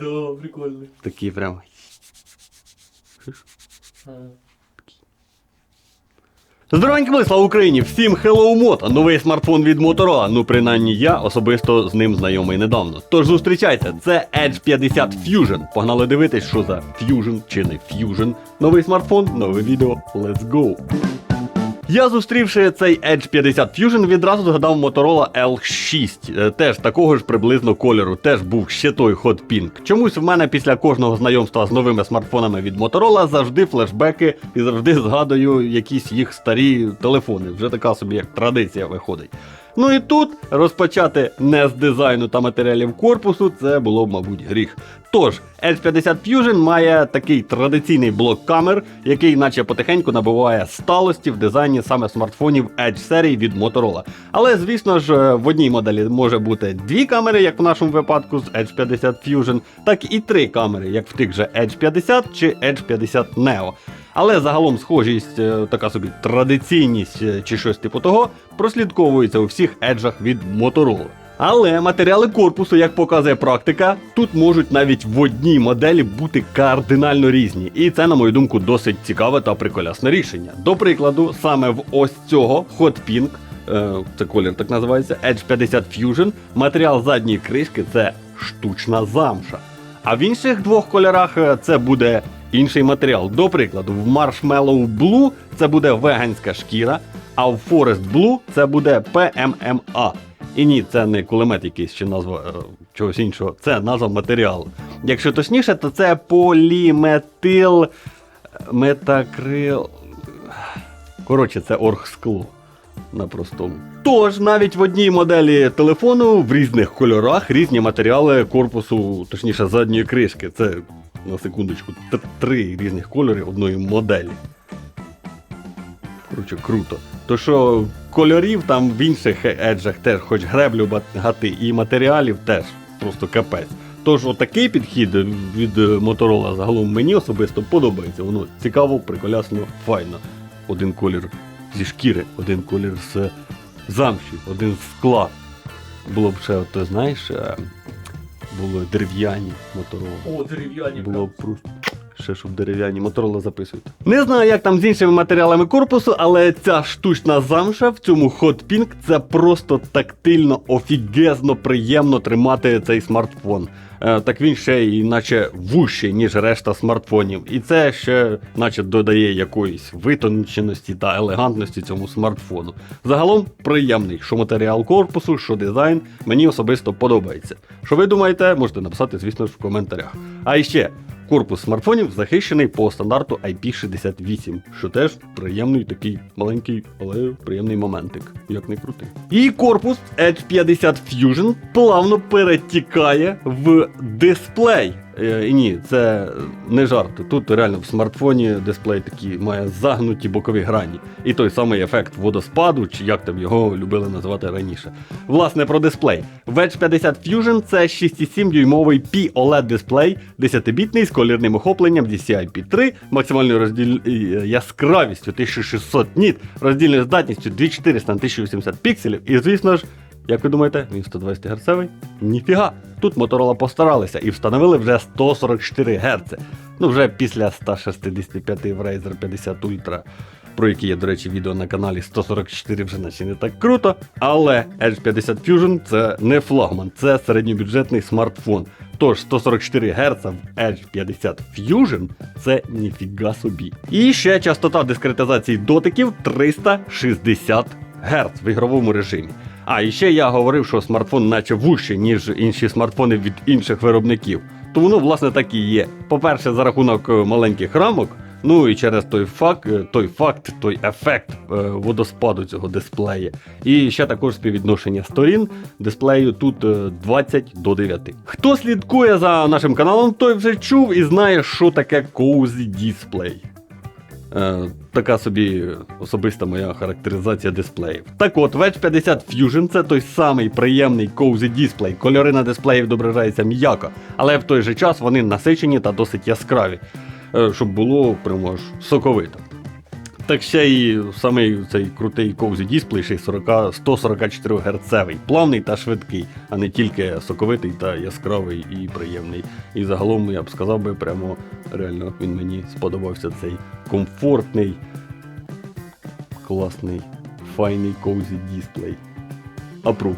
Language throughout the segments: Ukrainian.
Да, прикольно. Такі прям. Здоровенькі були, слава Україні! Всім Hello Moto, новий смартфон від Motorola. Ну, принаймні я особисто з ним знайомий недавно. Тож зустрічайте, це Edge 50 Fusion. Погнали дивитись, що за Fusion чи не Fusion. Новий смартфон, нове відео. Let's go! Я зустрівши цей Edge 50 Fusion, відразу згадав Motorola L6, е, теж такого ж приблизно кольору, теж був ще той Hot Pink. Чомусь в мене після кожного знайомства з новими смартфонами від Motorola завжди флешбеки і завжди згадую якісь їх старі телефони. Вже така собі як традиція виходить. Ну і тут розпочати не з дизайну та матеріалів корпусу, це було б, мабуть, гріх. Тож, Edge 50 Fusion має такий традиційний блок камер, який наче потихеньку набуває сталості в дизайні саме смартфонів Edge серії від Motorola. Але, звісно ж, в одній моделі може бути дві камери, як в нашому випадку з Edge 50 Fusion, так і три камери, як в тих же Edge 50 чи Edge 50 Neo. Але загалом схожість, е, така собі традиційність е, чи щось типу того, прослідковується у всіх еджах від Motorola. Але матеріали корпусу, як показує практика, тут можуть навіть в одній моделі бути кардинально різні. І це, на мою думку, досить цікаве та приколясне рішення. До прикладу, саме в ось цього Hot Pink, е, це колір так називається, Edge 50 Fusion, матеріал задньої кришки це штучна замша. А в інших двох кольорах це буде інший матеріал. До прикладу, в Marshmallow Blue це буде веганська шкіра, а в Forest Blue це буде PMMA. І ні, це не кулемет якийсь чи назва е, чогось іншого, це назва матеріалу. Якщо точніше, то це поліметил метакрил. Коротше, це оргскло на простому. Тож навіть в одній моделі телефону в різних кольорах різні матеріали корпусу, точніше задньої кришки. Це на секундочку три різних кольори одної моделі. Коротше, круто. То що кольорів там в інших еджах теж, хоч греблю багати, і матеріалів теж просто капець. Тож отакий підхід від е, Motorola загалом мені особисто подобається. Воно цікаво, приколясно, файно. Один колір зі шкіри, один колір з замші, один з скла. Було б ще, то знаєш, було дерев'яні моторола. О, дерев'яні. Було просто. Ще щоб дерев'яні моторола записують. Не знаю, як там з іншими матеріалами корпусу, але ця штучна замша в цьому Hot Pink це просто тактильно, офігезно приємно тримати цей смартфон. Е, так він ще і наче вужчий, ніж решта смартфонів. І це ще наче додає якоїсь витонченості та елегантності цьому смартфону. Загалом приємний, що матеріал корпусу, що дизайн, мені особисто подобається. Що ви думаєте, можете написати, звісно ж, в коментарях. А іще. Корпус смартфонів захищений по стандарту IP68, що теж приємний такий маленький, але приємний моментик, як не крути. І корпус Edge 50 Fusion плавно перетікає в дисплей. Е, і ні, це не жарт. Тут реально в смартфоні дисплей такий має загнуті бокові грані. І той самий ефект водоспаду, чи як там його любили називати раніше. Власне, про дисплей. В Edge 50 Fusion це 6,7 дюймовий POLED дисплей, 10-бітний з колірним охопленням DCI-P3, максимальною розділь... е, яскравістю 1600 ніт, роздільною здатністю 2400 на 1080 пікселів. І звісно ж. Як ви думаєте, він 120 Гц? Ніфіга. Тут Motorola постаралися і встановили вже 144 Гц. Ну, вже після 165 в Razer 50 Ultra, про які є, до речі, відео на каналі 144 вже наче не так круто. Але Edge 50 Fusion це не флагман, це середньобюджетний смартфон. Тож 144 Гц в Edge 50 Fusion це ніфіга собі. І ще частота дискретизації дотиків 360 Гц в ігровому режимі. А і ще я говорив, що смартфон наче вужчий, ніж інші смартфони від інших виробників. То воно, власне, так і є. По-перше, за рахунок е, маленьких рамок, ну і через той факт, е, той факт, той ефект е, водоспаду цього дисплея. І ще також співвідношення сторін дисплею тут е, 20 до 9. Хто слідкує за нашим каналом, той вже чув і знає, що таке Cozy Display. Е, така собі особиста моя характеризація дисплеїв. Так от, Wedge 50 Fusion це той самий приємний коузи дисплей. Кольори на дисплеї відображаються м'яко, але в той же час вони насичені та досить яскраві, е, щоб було прямо ж соковито. Так ще й самий цей крутий Cozy дисплей, ще 144 Гц, плавний та швидкий, а не тільки соковитий та яскравий і приємний. І загалом я б сказав би, прямо реально він мені сподобався цей комфортний, класний, файний Cozy дисплей. Approved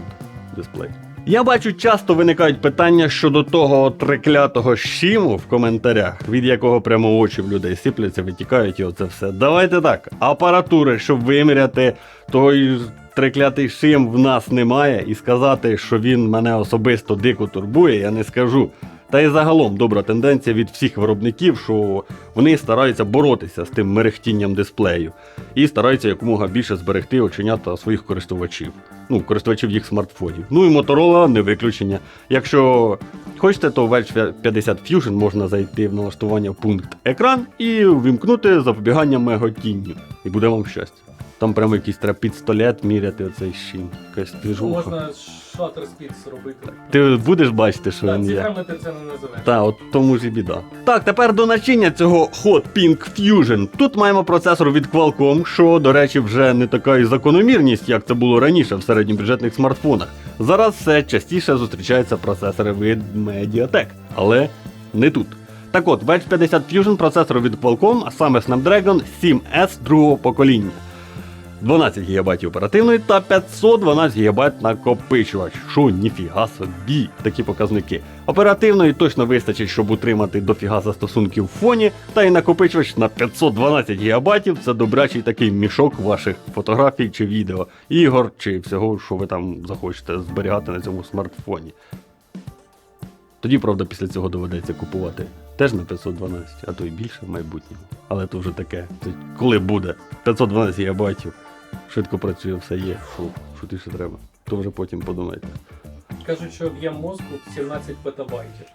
дисплей. Я бачу, часто виникають питання щодо того триклятого шиму в коментарях, від якого прямо очі в людей сипляться, витікають і оце все. Давайте так, апаратури, щоб виміряти той триклятий шим в нас немає, і сказати, що він мене особисто дико турбує, я не скажу. Та й загалом добра тенденція від всіх виробників, що вони стараються боротися з тим мерехтінням дисплею і стараються якомога більше зберегти оченята своїх користувачів. Ну, користувачів їх смартфонів. Ну і Motorola не виключення. Якщо хочете, то в Edge 50 Fusion можна зайти в налаштування в пункт екран і ввімкнути запобігання меготінню. І буде вам щастя. Там прямо якийсь треба пістолет міряти оцей щін. Якась движуха. Шатер спід зробити. Ти будеш бачити, що Так, він є. цифрами ти це не називаєш. Та, от тому ж і біда. Так, тепер до начиння цього Hot Pink Fusion. Тут маємо процесор від Qualcomm, що, до речі, вже не така і закономірність, як це було раніше в середньобюджетних смартфонах. Зараз все частіше зустрічаються процесори від Mediatek, але не тут. Так от, в Edge 50 Fusion процесор від Qualcomm, а саме Snapdragon 7S другого покоління. 12 ГБ оперативної та 512 ГБ накопичувач. Що ніфіга собі такі показники. Оперативної точно вистачить, щоб утримати дофіга застосунків в фоні, та й накопичувач на 512 ГБ це добрячий такий мішок ваших фотографій чи відео, ігор чи всього, що ви там захочете зберігати на цьому смартфоні. Тоді, правда, після цього доведеться купувати теж на 512, а то й більше в майбутньому. Але то вже таке. Коли буде 512 гігабайтів, швидко працює, все є. Фу, що ти ще треба. То вже потім подумайте. Кажуть, що об'єм мозку 17 петабайтів.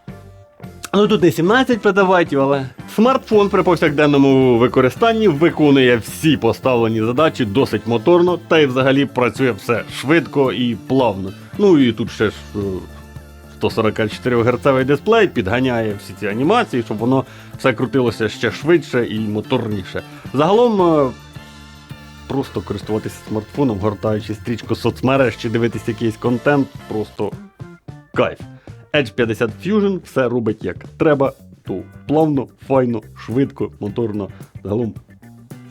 Ну тут не 17 петабайтів, але смартфон при повсякденному використанні виконує всі поставлені задачі досить моторно, та й взагалі працює все швидко і плавно. Ну і тут ще ж е, 144 Гц дисплей підганяє всі ці анімації, щоб воно все крутилося ще швидше і моторніше. Загалом. Просто користуватися смартфоном, гортаючи стрічку соцмереж чи дивитися якийсь контент, просто кайф. Edge 50 Fusion все робить як треба, то плавно, файно, швидко, моторно. Загалом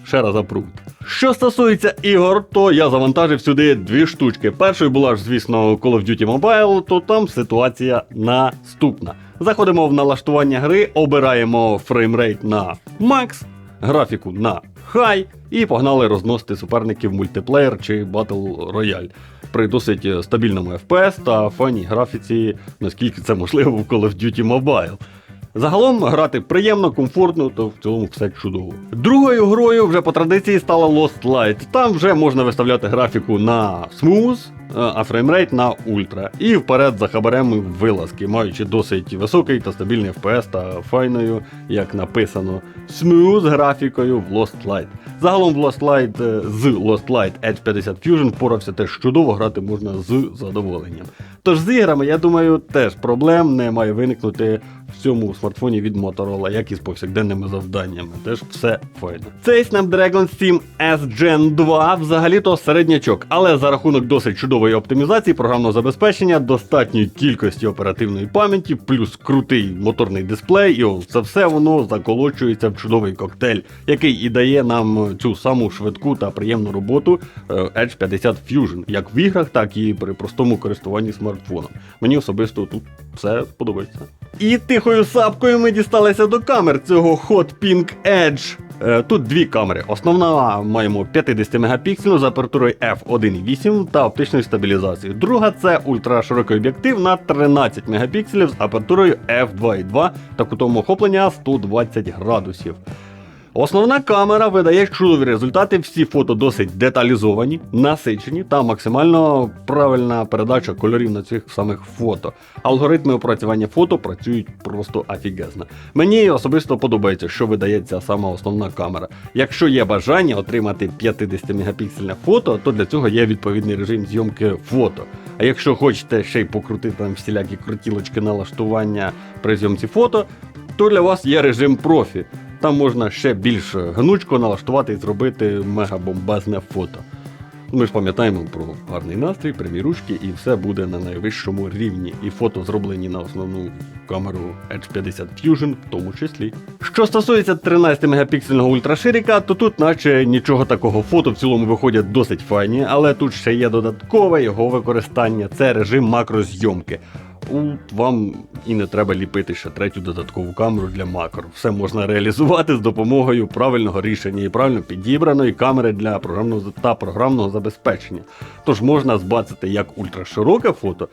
ще раз approved. Що стосується ігор, то я завантажив сюди дві штучки. Першою була ж, звісно, Call of Duty Mobile, то там ситуація наступна. Заходимо в налаштування гри, обираємо фреймрейт на Max, графіку на High і погнали розносити суперників мультиплеєр чи Battle Royale при досить стабільному FPS та файній графіці, наскільки це можливо в Call of Duty Mobile. Загалом грати приємно, комфортно, то в цілому все чудово. Другою грою вже по традиції стала Lost Light. Там вже можна виставляти графіку на Smooth, а фреймрейт на ультра. І вперед за хабарем вилазки, маючи досить високий та стабільний FPS та файною, як написано, Smooth графікою в Lost Light. Загалом в Lost Light е, з Lost Light Edge 50 Fusion впорався теж чудово, грати можна з задоволенням. Тож з іграми, я думаю, теж проблем не має виникнути в цьому смартфоні від Motorola, як і з повсякденними завданнями. Теж все файно. Цей Snapdragon 7 S Gen 2 взагалі-то середнячок, але за рахунок досить чудової оптимізації програмного забезпечення, достатньої кількості оперативної пам'яті, плюс крутий моторний дисплей, і це все воно заколочується в чудовий коктейль, який і дає нам цю саму швидку та приємну роботу е, Edge 50 Fusion, як в іграх, так і при простому користуванні смартфоном. Мені особисто тут все подобається. І тихою сапкою ми дісталися до камер цього Hot Pink Edge. Е, Тут дві камери. Основна маємо 50 мегапіксельну з апертурою f1.8 та оптичною стабілізацією. Друга це ультраширокий об'єктив на 13 мегапікселів з апертурою f2.2 та кутом охоплення 120 градусів. Основна камера видає чудові результати, всі фото досить деталізовані, насичені та максимально правильна передача кольорів на цих самих фото. Алгоритми опрацювання фото працюють просто офігезно. Мені особисто подобається, що видається сама основна камера. Якщо є бажання отримати 50-мегапіксельне фото, то для цього є відповідний режим зйомки фото. А якщо хочете ще й покрутити там всілякі крутілочки налаштування при зйомці фото, то для вас є режим профі. Там можна ще більш гнучко налаштувати і зробити мегабомбезне фото. Ми ж пам'ятаємо про гарний настрій, прямі ручки, і все буде на найвищому рівні. І фото зроблені на основну камеру Edge 50 Fusion в тому числі. Що стосується 13 мегапіксельного ультраширика, то тут наче нічого такого фото в цілому виходять досить файні, але тут ще є додаткове його використання. Це режим макрозйомки. Вам і не треба ліпити ще третю додаткову камеру для макро. Все можна реалізувати з допомогою правильного рішення і правильно підібраної камери для програмного та програмного забезпечення. Тож можна збацати як ультрашироке фото,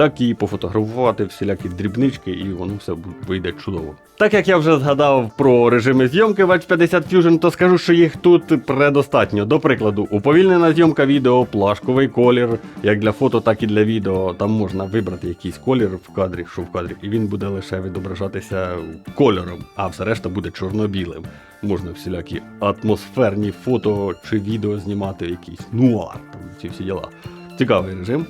так і пофотографувати всілякі дрібнички, і воно все вийде чудово. Так як я вже згадав про режими зйомки в Edge 50 Fusion, то скажу, що їх тут предостатньо. До прикладу, уповільнена зйомка відео, плашковий колір, як для фото, так і для відео. Там можна вибрати якийсь колір в кадрі, що в кадрі, і він буде лише відображатися кольором, а все решта буде чорно-білим. Можна всілякі атмосферні фото чи відео знімати, якийсь нуар, там ці всі діла. Цікавий режим.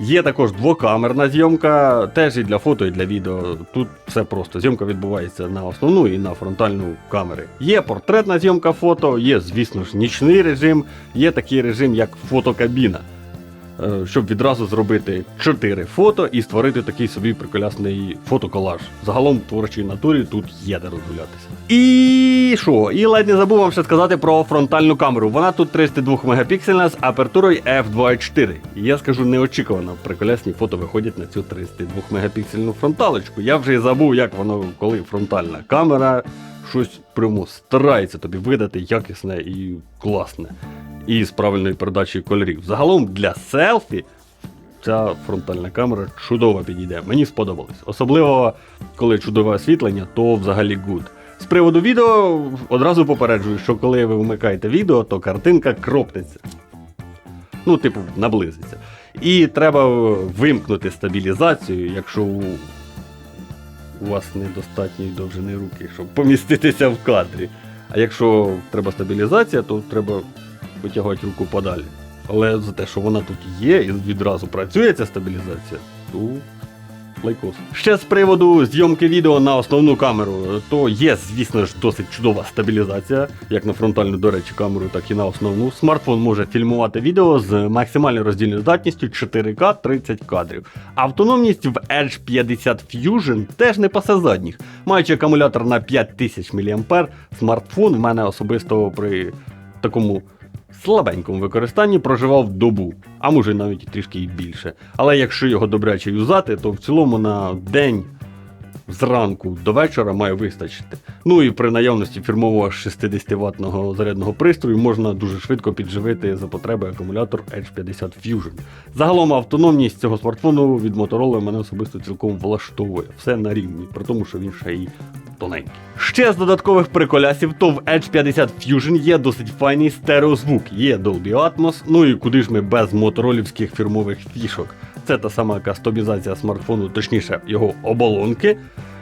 Є також двокамерна зйомка, теж і для фото, і для відео. Тут все просто. Зйомка відбувається на основну і на фронтальну камери. Є портретна зйомка фото, є, звісно ж, нічний режим, є такий режим, як фотокабіна. Е, Щоб відразу зробити 4 фото і створити такий собі приколясний фотоколаж. Загалом творчій натурі тут є де розгулятися. І що? І ледь не забув вам ще сказати про фронтальну камеру. Вона тут 32 мегапіксельна з апертурою f2.4. І я скажу неочікувано, приколясні фото виходять на цю 32 мегапіксельну фронталочку. Я вже і забув, як воно, коли фронтальна камера щось прямо старається тобі видати якісне і класне. І з правильною передачею кольорів. Загалом для селфі ця фронтальна камера чудово підійде. Мені сподобалось. Особливо, коли чудове освітлення, то взагалі гуд. З приводу відео одразу попереджую, що коли ви вмикаєте відео, то картинка кропнеться. Ну, типу, наблизиться. І треба вимкнути стабілізацію, якщо у, у вас недостатньої довжини руки, щоб поміститися в кадрі. А якщо треба стабілізація, то треба витягувати руку подалі. Але за те, що вона тут є і відразу працює ця стабілізація, то лайкос. Ще з приводу зйомки відео на основну камеру, то є, звісно ж, досить чудова стабілізація, як на фронтальну, до речі, камеру, так і на основну. Смартфон може фільмувати відео з максимальною роздільною здатністю 4К 30 кадрів. Автономність в Edge 50 Fusion теж не пасе задніх. Маючи акумулятор на 5000 мА, смартфон в мене особисто при такому слабенькому використанні проживав добу, а може навіть трішки і більше. Але якщо його добряче юзати, то в цілому на день зранку до вечора має вистачити. Ну і при наявності фірмового 60 ваттного зарядного пристрою можна дуже швидко підживити за потреби акумулятор Edge 50 Fusion. Загалом автономність цього смартфону від Motorola мене особисто цілком влаштовує. Все на рівні, при тому, що він ще й тоненький. Ще з додаткових приколясів, то в Edge 50 Fusion є досить файний стереозвук, є Dolby Atmos, ну і куди ж ми без моторолівських фірмових фішок. Це та сама кастомізація смартфону, точніше, його оболонки.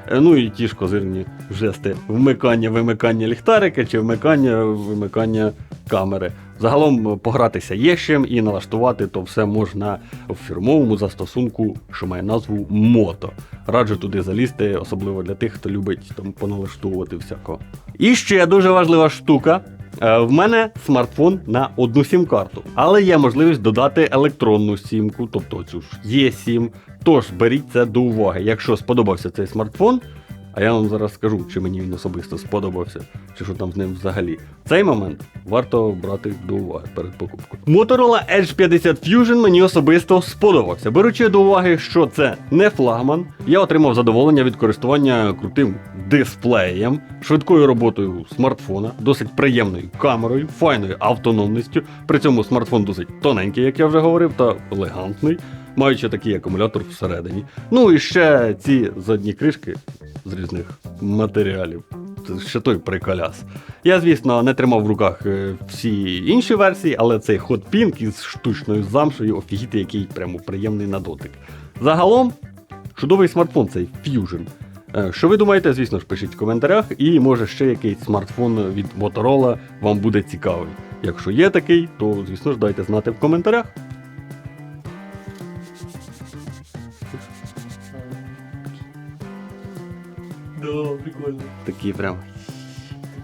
Е, Ну і ті ж козирні жести вмикання, вимикання ліхтарика чи вмикання, вимикання камери. Загалом е, погратися є чим і налаштувати то все можна в фірмовому застосунку, що має назву Мото. Раджу туди залізти, особливо для тих, хто любить там поналаштовувати всякого. І ще дуже важлива штука. Е, В мене смартфон на одну сім-карту, але є можливість додати електронну сімку, тобто цю ж є сім. Тож беріть це до уваги. Якщо сподобався цей смартфон, а я вам зараз скажу, чи мені він особисто сподобався, чи що там з ним взагалі. Цей момент варто брати до уваги перед покупкою. Motorola Edge 50 Fusion мені особисто сподобався. Беручи до уваги, що це не флагман, я отримав задоволення від користування крутим дисплеєм, швидкою роботою смартфона, досить приємною камерою, файною автономністю. При цьому смартфон досить тоненький, як я вже говорив, та елегантний. Маючи такий акумулятор всередині. Ну і ще ці задні кришки з різних матеріалів. Ще той приколяс. Я, звісно, не тримав в руках е, всі інші версії, але цей Pink із штучною замшею офігіти, який прямо приємний на дотик. Загалом, чудовий смартфон цей Fusion. Е, Що ви думаєте, звісно ж, пишіть в коментарях, і може ще якийсь смартфон від Motorola вам буде цікавий. Якщо є такий, то звісно ж дайте знати в коментарях. Такі прям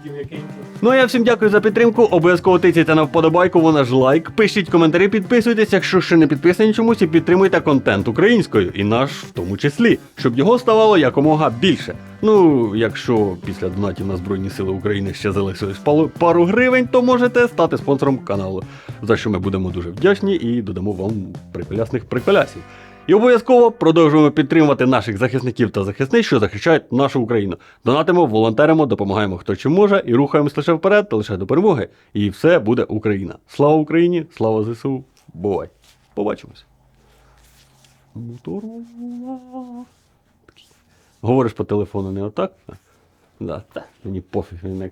такі м'якенькі. Ну а я всім дякую за підтримку. Обов'язково тицяйте на вподобайку, вона ж лайк. Пишіть коментарі, підписуйтесь, якщо ще не підписані чомусь, і підтримуйте контент українською, і наш в тому числі, щоб його ставало якомога більше. Ну, якщо після донатів на Збройні Сили України ще залишилось пару гривень, то можете стати спонсором каналу, за що ми будемо дуже вдячні і додамо вам приколясних приколясів. І обов'язково продовжуємо підтримувати наших захисників та захисниць, що захищають нашу Україну. Донатимо, волонтеримо, допомагаємо хто чим може і рухаємось лише вперед та лише до перемоги. І все буде Україна. Слава Україні! Слава ЗСУ! Бувай! Побачимось! Говориш по телефону не отак? Да, так, мені пофіг, не